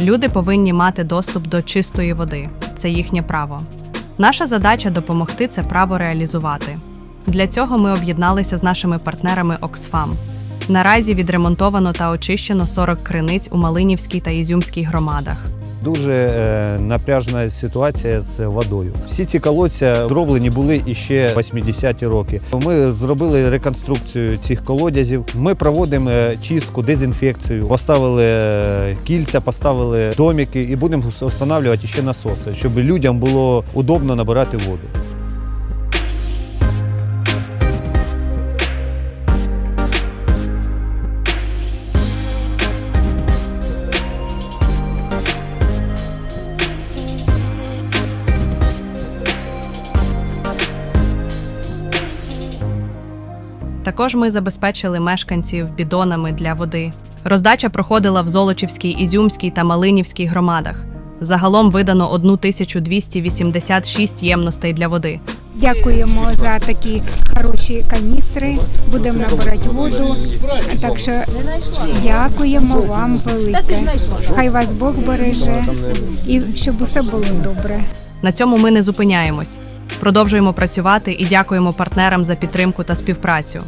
Люди повинні мати доступ до чистої води. Це їхнє право. Наша задача допомогти це право реалізувати. Для цього ми об'єдналися з нашими партнерами Оксфам. Наразі відремонтовано та очищено 40 криниць у Малинівській та Ізюмській громадах. Дуже е, напряжна ситуація з водою. Всі ці колодця зроблені були іще 80-ті роки. Ми зробили реконструкцію цих колодязів. Ми проводимо е, чистку, дезінфекцію, поставили е, кільця, поставили доміки і будемо встановлювати ще насоси, щоб людям було удобно набирати воду. Також ми забезпечили мешканців бідонами для води. Роздача проходила в Золочівській, Ізюмській та Малинівській громадах. Загалом видано 1286 ємностей для води. Дякуємо за такі хороші каністри. Будемо набирати воду. Так що дякуємо вам велике. Хай вас Бог береже і щоб усе було добре. На цьому ми не зупиняємось. Продовжуємо працювати і дякуємо партнерам за підтримку та співпрацю.